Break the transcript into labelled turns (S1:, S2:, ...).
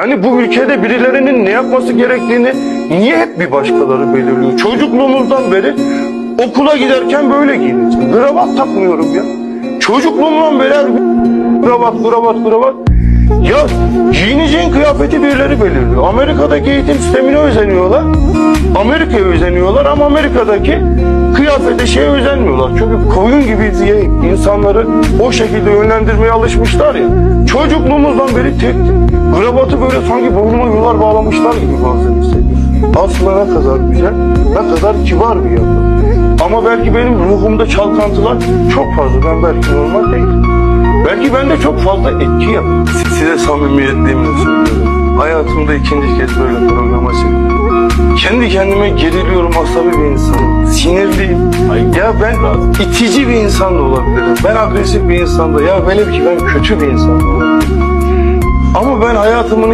S1: Yani bu ülkede birilerinin ne yapması gerektiğini niye hep bir başkaları belirliyor? Çocukluğumuzdan beri okula giderken böyle giyineceğim. Kravat takmıyorum ya. Çocukluğumdan beri kravat, kravat, kravat. Ya giyineceğin kıyafeti birileri belirliyor. Amerika'daki eğitim sistemine özeniyorlar. Amerika'ya özeniyorlar ama Amerika'daki kıyafete şeye özenmiyorlar. Çünkü koyun gibi diye insanları o şekilde yönlendirmeye alışmışlar ya. Çocukluğumuzdan beri tekti. Kravatı böyle sanki boynuma yular bağlamışlar gibi bazen hissediyorum. Aslında ne kadar güzel, ne kadar kibar bir yapı. Ama belki benim ruhumda çalkantılar çok fazla. Ben belki normal değilim. Belki bende çok fazla etki yapıyor. Size samimiyetliyimle söylüyorum. Hayatımda ikinci kez böyle programa çıktım. Kendi kendime geriliyorum asabi bir insanım. Ya ben itici bir insan da olabilirim. Ben agresif bir insan da. Ya velev ki ben kötü bir insan. Ama ben hayatımın